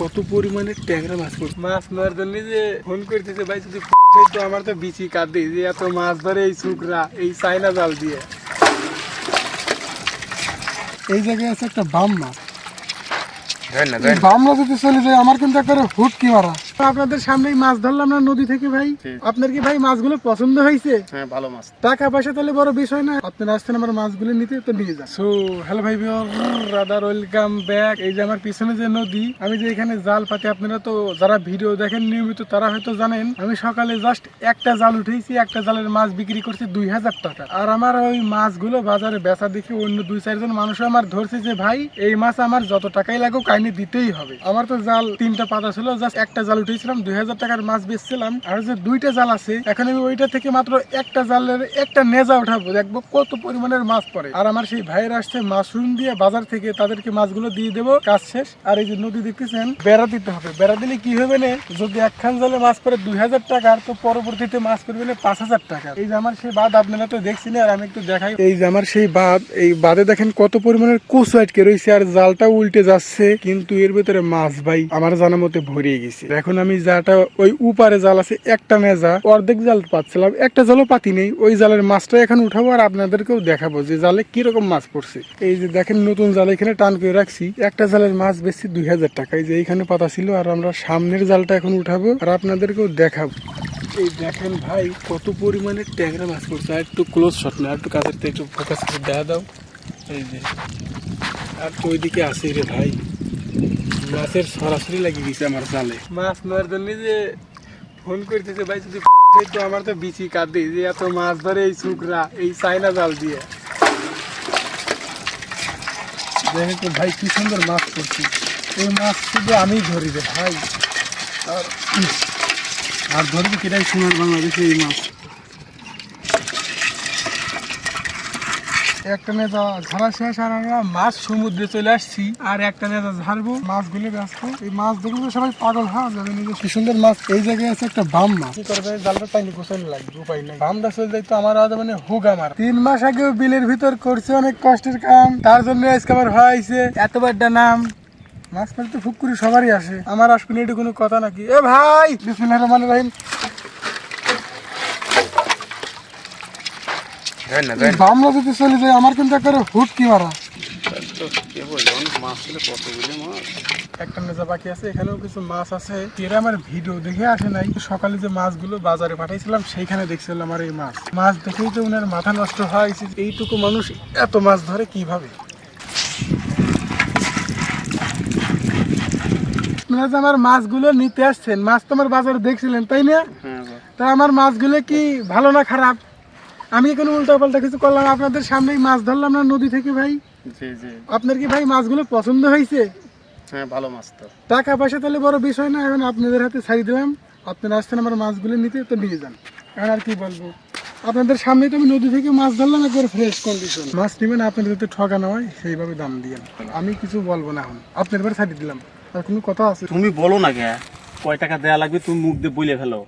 কত পরিমাণে ট্যাংরা মাছ পড়ছে। মাছ ধরার জন্য যে ফোন করতেছে ভাই যদি তো আমার তো বিচি কাঁদে যে এত মাছ ধরে এই শুকরা এই চাইনা জাল দিয়ে। এই জায়গায় আছে একটা বাম মাছ বাম মাছ যদি চলে যায় আমার কিন্তু হুট কি মারা। আপনাদের সামনেই মাছ ধরলাম না নদী থেকে ভাই। আপনার কি ভাই মাছগুলো পছন্দ হয়েছে? হ্যাঁ ভালো মাছ। টাকা পয়সা তাহলে বড় বিষয় না। আপনারা আসছেন আমার মাছগুলো নিতে তো নিয়ে যান। সো হ্যালো ভাই রাদার ওয়েলকাম ব্যাক এই যে আমার পিছনে যে নদী আমি যে এখানে জাল পাতি আপনারা তো যারা ভিডিও দেখেন নিয়মিত তারা হয়তো জানেন আমি সকালে জাস্ট একটা জাল উঠেছি একটা জালের মাছ বিক্রি করছি দুই হাজার টাকা। আর আমার ওই মাছগুলো বাজারে বেচা দেখে অন্য দুই চারজন মানুষ আমার ধরছে যে ভাই এই মাছ আমার যত টাকাই লাগুক কাইনি দিতেই হবে। আমার তো জাল তিনটা পাতা ছিল জাস্ট একটা জাল উঠেছিলাম দুই হাজার টাকার মাছ বেচছিলাম। আর যে দুইটা জাল আছে, এখন আমি ওইটা থেকে মাত্র একটা জালের একটা নেজা উঠাবো, দেখব কত পরিমাণের মাছ পড়ে। আর আমার সেই ভাইয়ের আসছে মাশরুম দিয়ে বাজার থেকে তাদেরকে মাছগুলো দিয়ে দেবো, কাজ শেষ। আর এই যে নদী দেখতেছেন, বেড়া দিতে হবে। বেড়া দিলে কি হবে না, যদি একখান জালে মাছ পড়ে দুই হাজার টাকার তো পরবর্তীতে মাছ পড়বে না পাঁচ হাজার টাকা। এই যে আমার সেই বাদ আপনারা তো দেখছিলেন আর আমি একটু দেখাই। এই যে আমার সেই বাদ এই বাদে দেখেন কত পরিমাণের কোচ আটকে রয়েছে, আর জালটা উল্টে যাচ্ছে, কিন্তু এর ভিতরে মাছ ভাই, আমার জানা মতে ভরিয়ে গেছে। এখন আমি যাটা ওই উপারে জাল আছে, একটা নেজা অর্ধেক জাল পাচ্ছিলাম, একটা জালও পাতি নেই, ওই জালের মাছটা এখন উঠাবো আর আপনাদেরকেও দেখাবো যে জালে কীরকম মাছ পড়ছে। এই যে দেখেন নতুন জাল এখানে টান করে রাখছি, একটা জালের মাছ বেশি দুই হাজার টাকা, এই যে এইখানে পাতা ছিল আর আমরা সামনের জালটা এখন উঠাবো আর আপনাদেরকেও দেখাবো। এই দেখেন ভাই, কত পরিমাণে ট্যাংরা মাছ পড়ছে, আর একটু ক্লোজ শট না একটু কাছের একটু ফোকাস করে দেখা দাও এই যে, আর তো ওইদিকে আসে রে ভাই। মাছের সরাসরি লাগিয়ে গেছে আমার জালে। মাছ মারার জন্য যে ফোন করতেছে ভাই যদি তো আমার তো বিচি কাঁদে যে এত মাছ ধরে এই শুকরা এই চাইনা জাল দিয়ে। দেখেন তো ভাই কি সুন্দর মাছ পড়ছি। এই মাছ শুধু আমি ধরি রে ভাই। আর আর ধরবি কেটাই সোনার বাংলাদেশে এই মাছ। একটা নেতা ঝাড়া শেষ আর আমরা মাছ সমুদ্রে চলে আসছি। আর একটা নেতা ঝাড়বো। মাছগুলো ব্যস্ত। এই মাছ দেখলে তো সবাই পাগল হ্যাঁ? যাবে নিজে কি সুন্দর মাছ। এই জায়গায় আছে একটা বাম মাছ। কি করবে? জালটা টাইনি গোছানো লাগবে? উপায় নেই। বামটা চলে যাই তো আমার আজ মানে হুক আমার। তিন মাস আগেও বিলের ভিতর করছে অনেক কষ্টের কাম। তার জন্য আজকে আমার হয়েছে এত বড়টা নাম। মাছ মারতে তো ফুক করে সবারই আসে। আমার আসবে এটা কোনো কথা নাকি। এ ভাই! বিসমিল্লাহির রহমানির রহিম। না বামরা যদি চলে যায় আমার কিন্তু মারা? মাছ ছিল কতগুলো মাছ? একটা বাকি আছে এখানেও কিছু মাছ আছে। এরা আমার ভিডিও দেখে আসে নাই। সকালে যে মাছগুলো বাজারে পাঠাইছিলাম সেইখানে দেখছিলাম আমার এই মাছ। মাছ দেখেই তো উনার মাথা নষ্ট এইটুকু মানুষ এত মাছ ধরে কীভাবে? আপনারা যে আমার মাছগুলো নিতে আসছেন মাছ তো আমার বাজারে দেখছিলেন তাই না? হ্যাঁ তা আমার মাছগুলো কি ভালো না খারাপ? আমি এখানে উল্টা পাল্টা কিছু করলাম আপনাদের সামনেই মাছ ধরলাম না নদী থেকে ভাই? জি জি। আপনার কি ভাই মাছগুলো পছন্দ হয়েছে? হ্যাঁ ভালো মাছ তো। টাকা পয়সা তাহলে বড় বিষয় না এখন আপনাদের হাতে ছাড়ি দিলাম। আপনারা আসছেন আমার মাছগুলো নিতে তো নিয়ে যান। এখন আর কি বলব? আপনাদের সামনেই তো আমি নদী থেকে মাছ ধরলাম একবার ফ্রেশ কন্ডিশন মাছ নেবেন আপনাদের যাতে ঠকানো হয় সেইভাবে দাম দিয়ে আমি কিছু বলব না এখন। আপনার এবার ছাড়ি দিলাম। আর কোনো কথা আছে? তুমি বলো না কে কয় টাকা দেয়া লাগবে তুমি মুখ দিয়ে বলে ফেলো।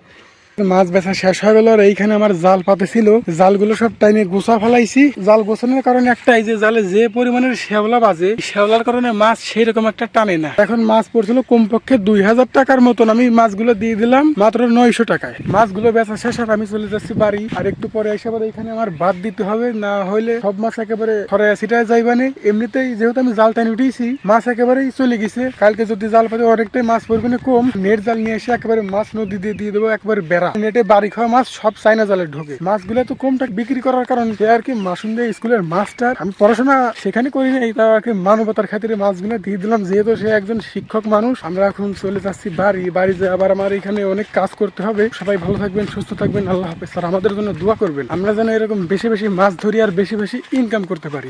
মাছ বেচা শেষ হয়ে গেল আর এইখানে আমার জাল পাতে ছিল। জালগুলো সব টাইমে গোছা ফেলাইছি। জাল গোছানোর কারণে একটাই যে জালে যে পরিমাণের শ্যাওলা বাজে শ্যাওলার কারণে মাছ সেই রকম একটা টানে না। এখন মাছ পড়ছিল কমপক্ষে দুই হাজার টাকার মতন। আমি মাছগুলো দিয়ে দিলাম মাত্র নয়শো টাকায়। মাছগুলো বেচা শেষ আর আমি চলে যাচ্ছি বাড়ি। আর একটু পরে এসে আবার এখানে আমার বাদ দিতে হবে, না হইলে সব মাছ একেবারে ছড়ায় ছিটায় যাইবানে এমনিতেই যেহেতু আমি জাল টাইনে উঠেছি মাছ একেবারেই চলে গেছে। কালকে যদি জাল পাতে অনেকটাই মাছ না কম, নেট জাল নিয়ে এসে একেবারে মাছ নদী দিয়ে দিয়ে দেবো, একবারে বেড়া নেটে বাড়ি খাওয়া মাছ সব চাইনা জালে ঢোকে। মাছগুলো তো কম টাকা বিক্রি করার কারণ আর কি মাসুম দিয়ে স্কুলের মাস্টার। আমি পড়াশোনা সেখানে করি নাই, তাও আর কি মানবতার খাতিরে মাছ মাছগুলো দিয়ে দিলাম, যেহেতু সে একজন শিক্ষক মানুষ। আমরা এখন চলে যাচ্ছি বাড়ি। বাড়ি যে আবার আমার এখানে অনেক কাজ করতে হবে। সবাই ভালো থাকবেন, সুস্থ থাকবেন। আল্লাহ হাফেজ। স্যার, আমাদের জন্য দোয়া করবেন। আমরা যেন এরকম বেশি বেশি মাছ ধরি আর বেশি বেশি ইনকাম করতে পারি।